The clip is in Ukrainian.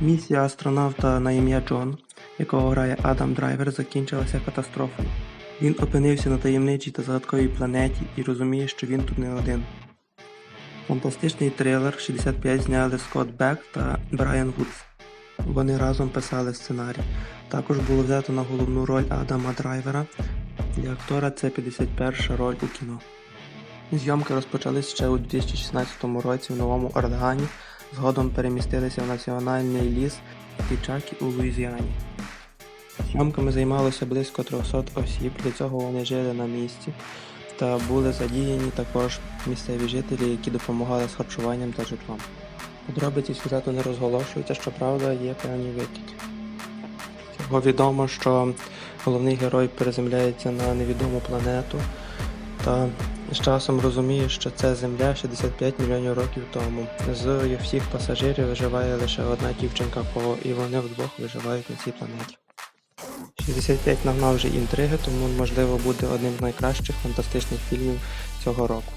Місія астронавта на ім'я Джон, якого грає Адам Драйвер, закінчилася катастрофою. Він опинився на таємничій та загадковій планеті і розуміє, що він тут не один. Фантастичний трилер 65 зняли Скотт Бек та Брайан Вудс. Вони разом писали сценарій. Також було взято на головну роль Адама Драйвера. Для актора це 51 роль у кіно. Зйомки розпочались ще у 2016 році в Новому Орлеані, згодом перемістилися в національний ліс Пічакі у Луїзіані. Зйомками займалося близько 300 осіб, для цього вони жили на місці та були задіяні також місцеві жителі, які допомагали з харчуванням та житлом. Подробиці сюжету не розголошуються, щоправда, є певні витіки. Всього відомо, що головний герой приземляється на невідому планету та з часом розуміє, що це Земля 65 мільйонів років тому. З всіх пасажирів виживає лише одна дівчинка-По, і вони вдвох виживають на цій планеті. 65 нагнав вже інтриги, тому можливо буде одним з найкращих фантастичних фільмів цього року.